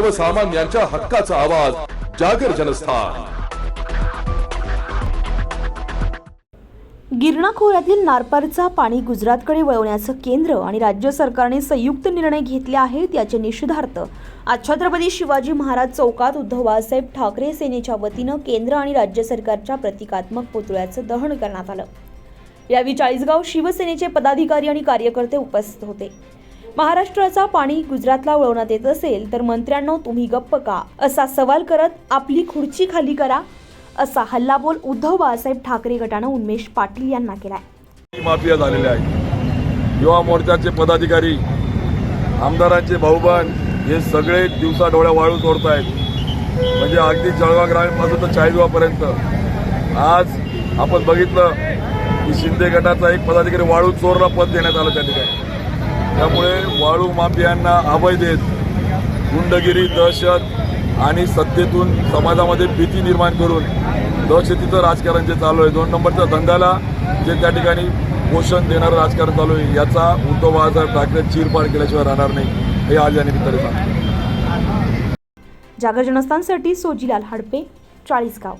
सर्वसामान्यांच्या हक्काचा आवाज जागर जनस्थान. गिरणा खोऱ्यातील नारपारचा पाणी गुजरातकडे वळवण्याचं केंद्र आणि राज्य सरकारने संयुक्त निर्णय घेतले आहेत याचे निषेधार्थ. आज छत्रपती शिवाजी महाराज चौकात उद्धव बाळासाहेब ठाकरे सेनेच्या वतीनं केंद्र आणि राज्य सरकारच्या प्रतिकात्मक पुतळ्याचं दहन करण्यात आलं. यावेळी चाळीसगाव शिवसेनेचे पदाधिकारी आणि कार्यकर्ते उपस्थित होते. महाराष्ट्राचा पाणी गुजरातला वळवण्यात येत असेल तर मंत्र्यांनो तुम्ही गप्प का? असा सवाल करत आपली खुर्ची खाली करा असा हल्लाबोल उद्धव बाळासाहेब ठाकरे गटानं उन्मेष पाटील यांना केलाय. माफिया झालेल्या आहेत. युवा मोर्चाचे पदाधिकारी आमदारांचे भाऊबंद हे सगळे दिवसा डोळ्या वाळू तोडत आहेत म्हणजे अगदी जळगाव ग्रामीणपासून तर चाळीसगावपर्यंत आज आपण बघितलं की शिंदे गटाचा एक पदाधिकारी वाळू चोरला पद देण्यात आलं त्या ठिकाणी. त्यामुळे वाळू माफियांना अभय देत गुंडगिरी दहशत आणि सत्तेतून समाजामध्ये भीती निर्माण करून दहशतीचं राजकारण जे चालू आहे दोन नंबरच्या धंद्याला जे त्या ठिकाणी पोषण देणारं राजकारण चालू आहे याचा उद्धव बाळासाहेब ठाकरे चिरपाड केल्याशिवाय राहणार नाही हे आज या निमित्ताने सांगतो. जागर जनस्थानसाठी सोजीलाल हडपे चाळीसगाव.